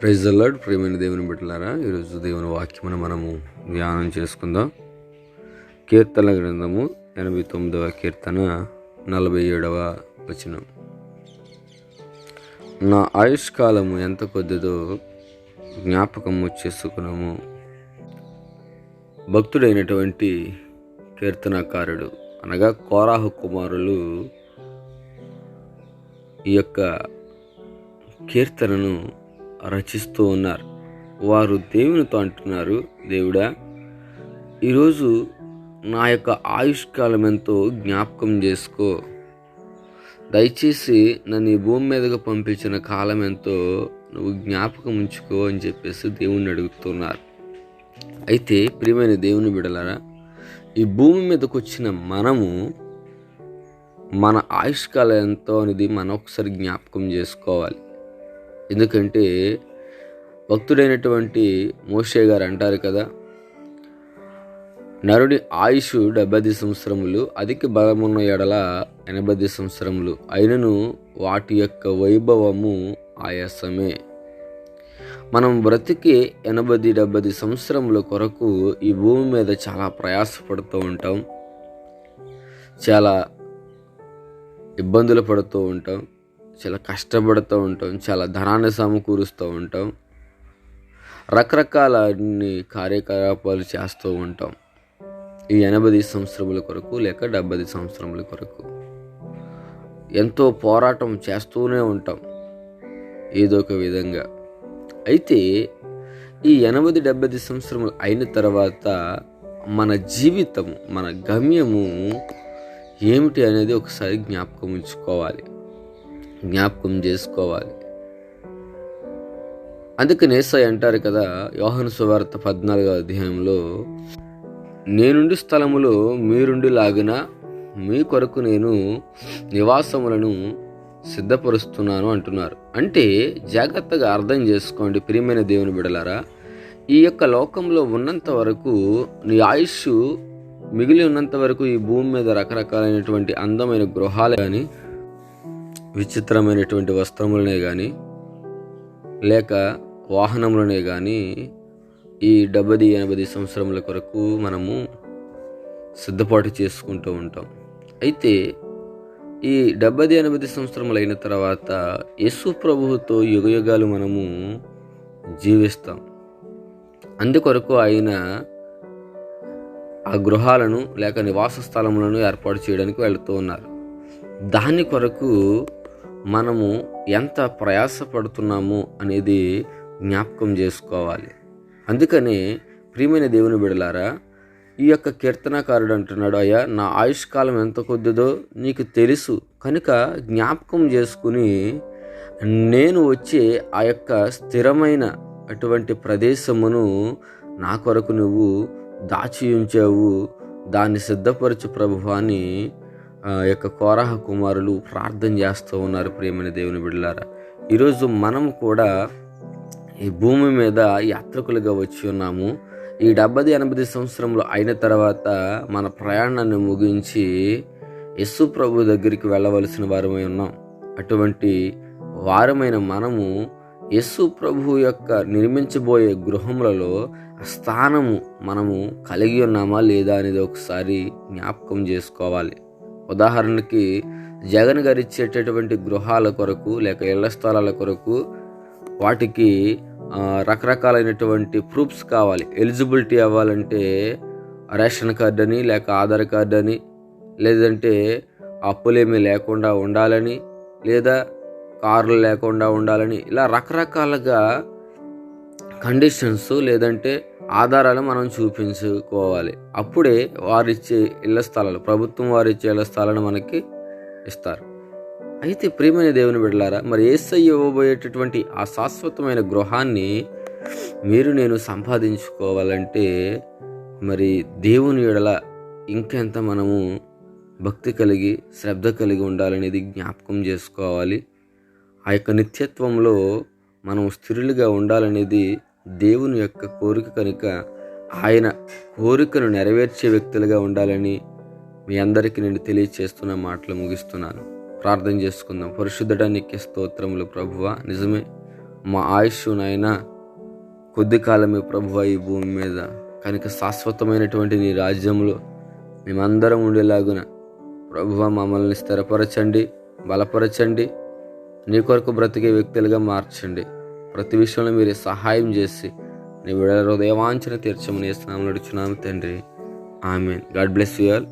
Praise అల్లాడ్ ప్రేమైన దేవుని బిడ్డలారా ఈరోజు దేవుని వాక్యమును మనము ధ్యానం చేసుకుందాం. కీర్తన గ్రంథము ఎనభై తొమ్మిదవ కీర్తన నలభై ఏడవ వచనం. నా ఆయుష్కాలము ఎంత కొద్దిదో జ్ఞాపకము చేసుకున్నాము. భక్తుడైనటువంటి కీర్తనకారుడు అనగా కోరాహు కుమారులు ఈ యొక్క కీర్తనను రచిస్తూ ఉన్నారు. వారు దేవునితో అంటున్నారు దేవుడా ఈరోజు నా యొక్క ఆయుష్కాలం ఎంతో జ్ఞాపకం చేసుకో. దయచేసి నన్ను ఈ భూమి మీదకు పంపించిన కాలం ఎంతో నువ్వు జ్ఞాపకం ఉంచుకో అని చెప్పేసి దేవుణ్ణి అడుగుతున్నారు. అయితే ప్రియమైన దేవుని బిడలారా ఈ భూమి మీదకు వచ్చిన మనము మన ఆయుష్కాలం ఎంతో అనేది మనం ఒకసారి జ్ఞాపకం చేసుకోవాలి. ఎందుకంటే భక్తుడైనటువంటి మోషే గారు అంటారు కదా నరుడి ఆయుష్ డెబ్బై సంవత్సరములు అధిక బలమున్న ఎడల ఎనభై సంవత్సరములు. అయినను వాటి యొక్క వైభవము ఆయాసమే. మనం బ్రతికే ఎనభై డెబ్బై సంవత్సరముల కొరకు ఈ భూమి మీద చాలా ప్రయాసపడుతూ ఉంటాం. చాలా ఇబ్బందులు పడుతూ ఉంటాం. చాలా కష్టపడుతూ ఉంటాం చాలా ధనాన్ని సమకూరుస్తూ ఉంటాం రకరకాల అన్ని కార్యకలాపాలు చేస్తూ ఉంటాం. ఈ ఎనభై సంవత్సరముల కొరకు లేక డెబ్బై సంవత్సరముల కొరకు ఎంతో పోరాటం చేస్తూనే ఉంటాం ఏదో ఒక విధంగా. అయితే ఈ ఎనభై డెబ్బై సంవత్సరములు అయిన తర్వాత మన జీవితం మన గమ్యము ఏమిటి అనేది ఒకసారి జ్ఞాపకం ఉంచుకోవాలి. జ్ఞాపకం చేసుకోవాలి. అందుకు నేసాయి అంటారు కదా యోహన సువార్త పద్నాలుగో అధ్యాయంలో నేనుండి స్థలములో మీరుండి లాగిన మీ కొరకు నేను నివాసములను సిద్ధపరుస్తున్నాను అంటున్నారు. అంటే జాగ్రత్తగా అర్థం చేసుకోండి ప్రియమైన దేవుని బిడలారా ఈ యొక్క లోకంలో ఉన్నంత వరకు నీ ఆయుష్ మిగిలి ఉన్నంత వరకు ఈ భూమి మీద రకరకాలైనటువంటి అందమైన గృహాలు కానీ విచిత్రమైనటువంటి వస్త్రములనే కానీ లేక వాహనములనే కానీ ఈ డెబ్బై ఎనభై సంవత్సరముల కొరకు మనము సిద్ధపాటు చేసుకుంటూ ఉంటాం. అయితే ఈ డెబ్బై ఎనభై సంవత్సరములు అయిన తర్వాత యేసు ప్రభువుతో యుగయుగాలు మనము జీవిస్తాం. అందుకొరకు ఆయన ఆ గృహాలను లేక నివాస స్థలములను ఏర్పాటు చేయడానికి వెళుతూ ఉన్నారు. దాని కొరకు మనము ఎంత ప్రయాసపడుతున్నాము అనేది జ్ఞాపకం చేసుకోవాలి. అందుకని ప్రియమైన దేవుని బిడలారా ఈ యొక్క కీర్తనకారుడు అంటున్నాడు అయ్యా నా ఆయుష్కాలం ఎంత కొద్దిదో నీకు తెలుసు. కనుక జ్ఞాపకం చేసుకుని నేను వచ్చే ఆ యొక్క స్థిరమైన అటువంటి ప్రదేశమును నా కొరకు నువ్వు దాచి ఉంచావు. దాన్ని సిద్ధపరచు ప్రభువాన్ని యొక్క కోరాహ కుమారులు ప్రార్థన చేస్తూ ఉన్నారు ప్రేమైన దేవుని బిడ్డలారా. ఈరోజు మనం కూడా ఈ భూమి మీద యాత్రికులుగా వచ్చి ఉన్నాము. ఈ డెబ్బది ఎనభై సంవత్సరంలో అయిన తర్వాత మన ప్రయాణాన్ని ముగించి యస్సు ప్రభు దగ్గరికి వెళ్ళవలసిన వారమై ఉన్నాం. అటువంటి వారమైన మనము యస్సు ప్రభు యొక్క నిర్మించబోయే గృహములలో స్థానము మనము కలిగి ఉన్నామా లేదా అనేది ఒకసారి జ్ఞాపకం చేసుకోవాలి. ఉదాహరణకి జగన్ గారు ఇచ్చేటటువంటి గృహాల కొరకు లేక ఇళ్ళ స్థలాల కొరకు వాటికి రకరకాలైనటువంటి ప్రూఫ్స్ కావాలి. ఎలిజిబిలిటీ అవ్వాలంటే రేషన్ కార్డు అని లేక ఆధార్ కార్డు అని లేదంటే అప్పులేమీ లేకుండా ఉండాలని లేదా కార్లు లేకుండా ఉండాలని ఇలా రకరకాలుగా కండిషన్స్ లేదంటే ఆధారాలు మనం చూపించుకోవాలి. అప్పుడే వారిచ్చే ఇళ్ళ స్థలాలు ప్రభుత్వం వారిచ్చే ఇళ్ళ స్థలాలను మనకి ఇస్తారు. అయితే ప్రియమైన దేవుని బిడ్డలారా మరి ఏసై ఇవ్వబోయేటటువంటి ఆ శాశ్వతమైన గృహాన్ని మీరు నేను సంపాదించుకోవాలంటే మరి దేవుని ఎడల ఇంకెంత మనము భక్తి కలిగి శ్రద్ధ కలిగి ఉండాలనేది జ్ఞాపకం చేసుకోవాలి. ఆ యొక్క నిత్యత్వంలో మనం స్థిరులుగా ఉండాలనేది దేవుని యొక్క కోరిక కనుక ఆయన కోరికను నెరవేర్చే వ్యక్తులుగా ఉండాలని మీ అందరికీ నేను తెలియచేస్తున్న మాటలు ముగిస్తున్నాను. ప్రార్థన చేసుకుందాం. పరిశుద్ధడానికి స్తోత్రములు ప్రభువ. నిజమే మా ఆయుష్ నైనా కొద్ది కాలమే ప్రభువ ఈ భూమి మీద. కనుక శాశ్వతమైనటువంటి నీ రాజ్యంలో మేమందరం ఉండేలాగున ప్రభువ మమ్మల్ని స్థిరపరచండి బలపరచండి నీ కొరకు బ్రతికే వ్యక్తులుగా మార్చండి. ప్రతి విషయంలో మీరు సహాయం చేసి నీ విడ హృదయవాంఛన తీర్చమని స్నామం నడుచున్నాము తండ్రి. ఆమె గాడ్ బ్లెస్ యూ ఆల్.